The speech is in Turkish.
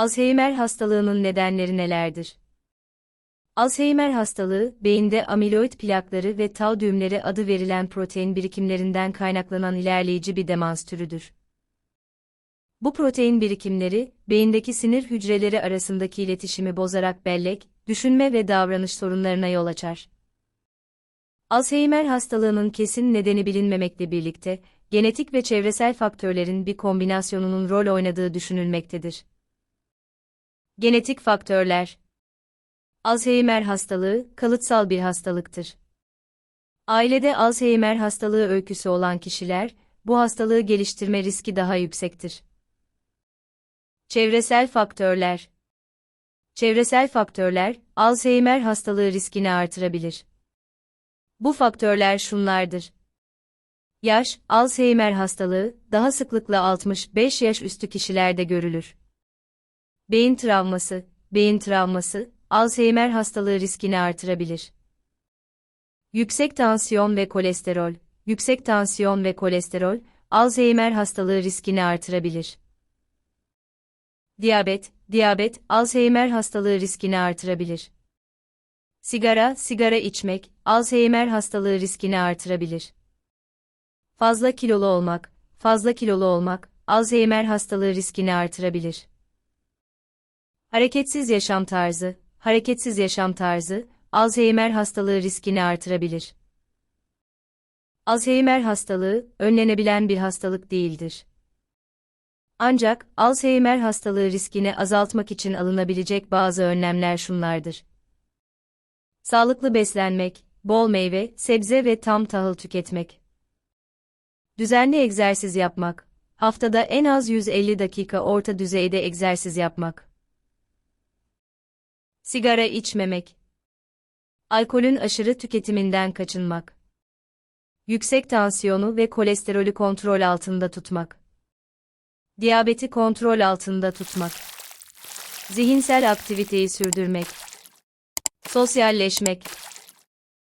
Alzheimer hastalığının nedenleri nelerdir? Alzheimer hastalığı, beyinde amiloid plakları ve tau düğümleri adı verilen protein birikimlerinden kaynaklanan ilerleyici bir demans türüdür. Bu protein birikimleri, beyindeki sinir hücreleri arasındaki iletişimi bozarak bellek, düşünme ve davranış sorunlarına yol açar. Alzheimer hastalığının kesin nedeni bilinmemekle birlikte, genetik ve çevresel faktörlerin bir kombinasyonunun rol oynadığı düşünülmektedir. Genetik faktörler Alzheimer hastalığı, kalıtsal bir hastalıktır. Ailede Alzheimer hastalığı öyküsü olan kişiler, bu hastalığı geliştirme riski daha yüksektir. Çevresel faktörler Çevresel faktörler, Alzheimer hastalığı riskini artırabilir. Bu faktörler şunlardır. Yaş, Alzheimer hastalığı, daha sıklıkla 65 yaş üstü kişilerde görülür. Beyin travması, beyin travması, Alzheimer hastalığı riskini artırabilir. Yüksek tansiyon ve kolesterol, yüksek tansiyon ve kolesterol, Alzheimer hastalığı riskini artırabilir. Diyabet, diyabet, Alzheimer hastalığı riskini artırabilir. Sigara, sigara içmek, Alzheimer hastalığı riskini artırabilir. Fazla kilolu olmak, fazla kilolu olmak, Alzheimer hastalığı riskini artırabilir. Hareketsiz yaşam tarzı, hareketsiz yaşam tarzı, Alzheimer hastalığı riskini artırabilir. Alzheimer hastalığı, önlenebilen bir hastalık değildir. Ancak, Alzheimer hastalığı riskini azaltmak için alınabilecek bazı önlemler şunlardır. Sağlıklı beslenmek, bol meyve, sebze ve tam tahıl tüketmek. Düzenli egzersiz yapmak, haftada en az 150 dakika orta düzeyde egzersiz yapmak. Sigara içmemek. Alkolün aşırı tüketiminden kaçınmak. Yüksek tansiyonu ve kolesterolü kontrol altında tutmak. Diyabeti kontrol altında tutmak. Zihinsel aktiviteyi sürdürmek. Sosyalleşmek.